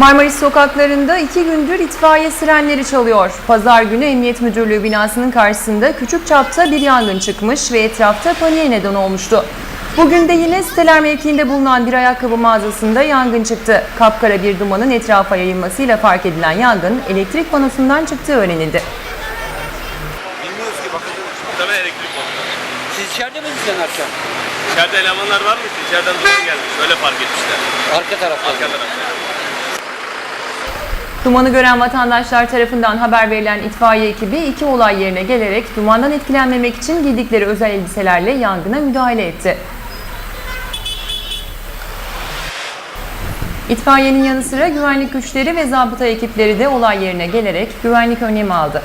Marmaris sokaklarında iki gündür itfaiye sirenleri çalıyor. Pazar günü Emniyet Müdürlüğü binasının karşısında küçük çapta bir yangın çıkmış ve etrafta paniğe neden olmuştu. Bugün de yine siteler mevkiinde bulunan bir ayakkabı mağazasında yangın çıktı. Kapkara bir dumanın etrafa yayılmasıyla fark edilen yangın elektrik panosundan çıktığı öğrenildi. Bilmiyoruz ki bakacağız. Muhtemelen elektrik bozdu. Siz içeride miydiniz akşam? İçeride elemanlar var mıydı? İçeriden duman gelmiş. Öyle fark etmişler. Arka tarafta. Arka tarafta. Dumanı gören vatandaşlar tarafından haber verilen itfaiye ekibi iki olay yerine gelerek dumandan etkilenmemek için giydikleri özel elbiselerle yangına müdahale etti. İtfaiyenin yanı sıra güvenlik güçleri ve zabıta ekipleri de olay yerine gelerek güvenlik önlemi aldı.